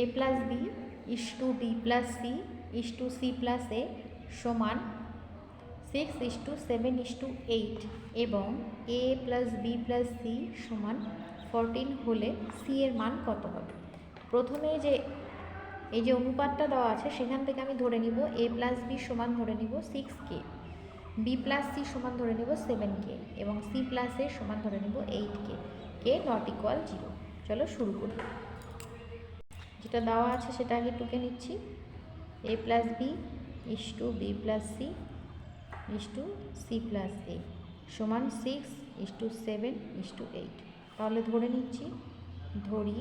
A plus B is two B plus C is two C plus A সমান six is to seven is to eight এবং A plus B plus C সমান fourteen হলে C এর মান কত হবে? প্রথমে যে, এই যে অনুপাতটা দেওয়া আছে সেখান থেকে আমি ধরে নিব এ প্লাস বি সমান ধরে নিব six k B plus C সমান ধরে নেব সেভেন কে এবং সি প্লাস এ সমান ধরে নেব eight K K not equal zero চলো শুরু করি। যেটা দেওয়া আছে সেটা আগে টুকে নিচ্ছি। A plus B is two B plus C is two C plus A সমান six is to seven is to eight তাহলে ধরে নিচ্ছি, ধরি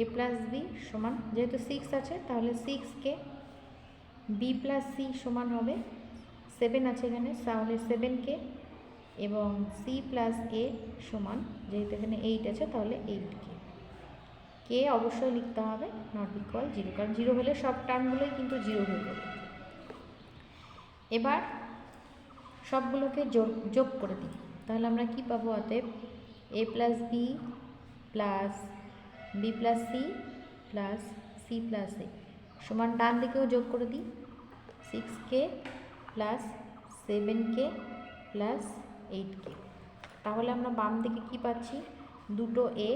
এ প্লাস বি সমান, যেহেতু সিক্স আছে, তাহলে সিক্সকে বি প্লাস সি সমান হবে। সেভেন আছে এখানে, তাহলে সেভেনকে এবং সি প্লাস এ সমান, যেহেতু এখানে এইট আছে, তাহলে এইটকে কে অবশ্যই লিখতে হবে নট ইকুয়াল জিরো কারণ জিরো হলে সব টার্মগুলোই কিন্তু জিরো হয়ে যাবে। এবার সবগুলোকে যোগ যোগ করে দিই। তাহলে আমরা কি পাবো অতএব? A plus B plus B plus C plus C plus A সমান ডান দিকেও যোগ করে দিই। Six K plus seven K plus eight K তাহলে আমরা বাম দিকে কি পাচ্ছি? দুটো এ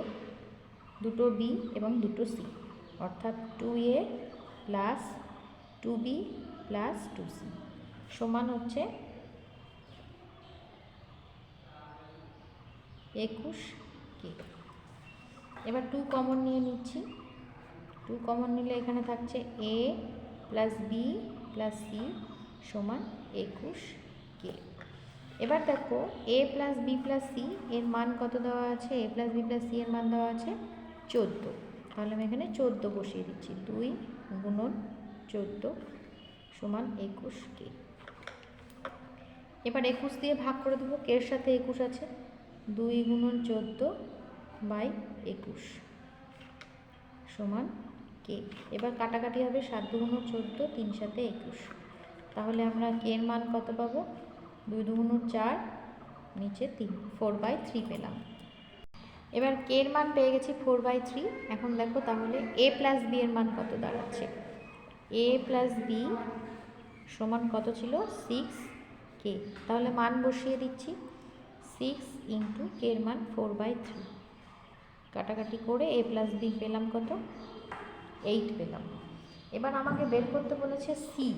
দুটো বি এবং দুটো সি অর্থাৎ two A plus two B plus two C সমান হচ্ছে একুশ কে এবার টু কমন নিয়ে নিচ্ছি। টু কমন নিলে এখানে থাকছে A plus B plus C সমান একুশ কে এবার দেখো A plus B plus C এর মান কত দেওয়া আছে? A plus B plus C এর মান দেওয়া আছে চোদ্দ। তাহলে আমি এখানে চোদ্দ বসিয়ে দিচ্ছি। দুই গুণন চোদ্দ সমান একুশ কে। এবার একুশ দিয়ে ভাগ করে দেবো। কের সাথে একুশ আছে? দুই গুণন চোদ্দ বাই একুশ সমান কে। এবার কাটাকাটি হবে সাত দুগুণ চোদ্দ, তিন সাথে একুশ। তাহলে আমরা কের মান কত পাবো? দুই দুগুণ চার, নিচে তিন ফোর বাই থ্রি পেলাম। এবার কের মান পেয়ে গেছি ফোর বাই থ্রি এখন দেখো তাহলে এ প্লাস বি এর মান কত দাঁড়াচ্ছে? এ প্লাস বি সমান কত ছিল? সিক্স কে তাহলে মান বসিয়ে দিচ্ছি। সিক্স ইন্টু কের মান ফোর বাই থ্রি কাটাকাটি করে এ প্লাস বি পেলাম কত? এইট পেলাম। এবার আমাকে বের করতে বলেছে সি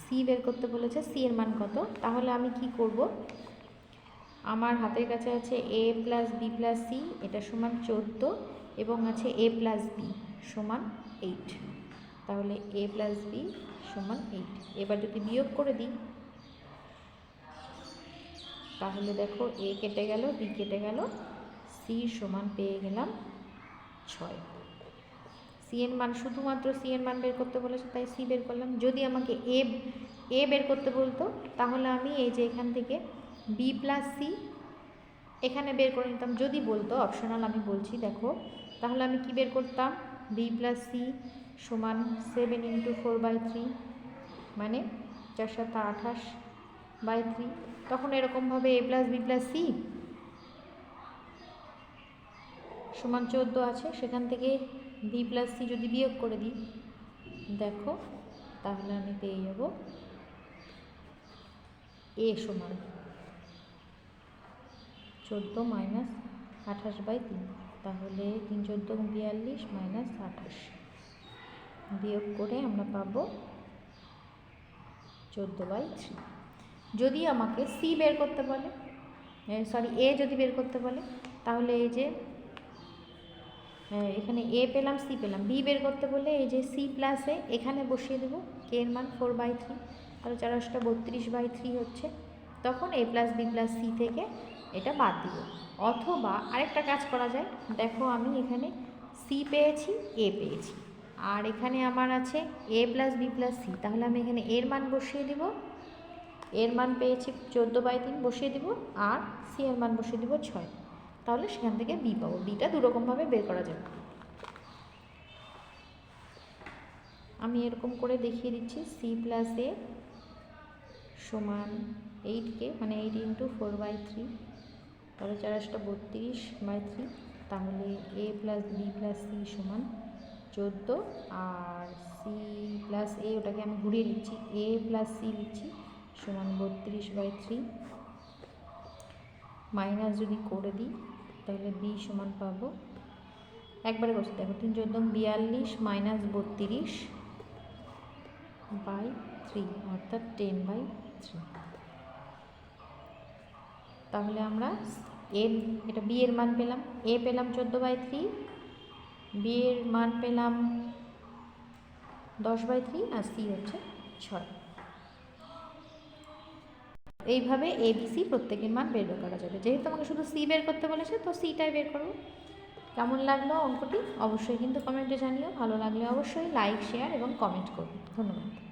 সি বের করতে বলেছে সি এর মান কত? তাহলে আমি কি করব? আমার হাতের কাছে আছে A plus B plus C এটা সমান চোদ্দ, এবং আছে এ প্লাস বি সমান এইট তাহলে এ প্লাস বি সমান এইট এবার যদি বিয়োগ করে দিই, তাহলে দেখো এ কেটে গেল বি কেটে গেল সি সমান পেয়ে গেলাম ছয়। সি এর মান শুধুমাত্র সি এর মান বের করতে বলেছে, তাই সি বের করলাম। যদি আমাকে এ এ বের করতে বলতো, তাহলে আমি এই যে এখান থেকে বি প্লাস সি এখানে বের করে নিতাম। যদি বলতো অপশনাল আমি বলছি, দেখো। তাহলে আমি কি বের করতাম? বি প্লাস সি সমান seven into four by three মানে চার সাথে আঠাশ বাই থ্রি তখন এরকমভাবে A plus B plus C সমান চোদ্দ আছে। সেখান থেকে বি প্লাস সি যদি বিয়োগ করে দিই, দেখো, তাহলে আমি পেয়ে যাব এ সমান। চোদ্দ মাইনাস আঠাশ বাই তিন, তাহলে তিন চোদ্দ বিয়াল্লিশ মাইনাস আঠাশ। বিয়োগ করে আমরা পাবো চোদ্দ বাই থ্রি। যদি আমাকে সি বের করতে বলে সরি এ যদি বের করতে বলে, তাহলে এই যে এখানে এ পেলাম সি পেলাম। বি বের করতে বলে এই যে সি প্লাস এ এখানে বসিয়ে দেবো কে এর মান ফোর বাই থ্রি তাহলে চারশোটা বত্রিশ বাই থ্রি হচ্ছে। তখন A plus B plus C থেকে এটা বাদ দিব। অথবা আরেকটা কাজ করা যায়। দেখো আমি এখানে সি পেয়েছি এ পেয়েছি। আর এখানে আমার আছে A plus B plus C তাহলে আমি এখানে এর মান বসিয়ে দিব। এর মান পেয়েছি চোদ্দ বাই তিন বসিয়ে দিব আর সি এর মান বসিয়ে দিব ছয়। তাহলে সেখান থেকে বি পাবো। বিটা দুরকমভাবে বের করা যাবে। আমি এরকম করে দেখিয়ে দিচ্ছি। সি প্লাস এ সমান এইট কে মানে eight into four by three তাহলে চারশোটা বত্রিশ বাই থ্রি তাহলে A plus B plus C সমান চোদ্দ, আর সি প্লাস এ ওটাকে আমি ঘুরিয়ে লিখছি এ প্লাস সি লিখছি, সমান বত্রিশ বাই থ্রি মাইনাস যদি করে দিই, তাহলে বি সমান পাবো, একবারে করছি, দেখো তিন চোদ্দ বিয়াল্লিশ মাইনাস বত্রিশ বাই থ্রি অর্থাৎ টেন বাই থ্রি তাহলে আমরা এ এটা বি এর মান পেলাম। এ পেলাম চোদ্দ বাই থ্রি বি এর মান পেলাম দশ বাই থ্রি আর সি হচ্ছে ছয়। এইভাবে এ বি সি প্রত্যেকের মান বের করা যাবে। যেহেতু আমাকে শুধু সি বের করতে বলেছে, তো সিটাই বের করব। কেমন লাগল অঙ্কটি? অবশ্যই কিন্তু কমেন্টে জানিও। ভালো লাগলে অবশ্যই লাইক শেয়ার এবং কমেন্ট করবে। ধন্যবাদ।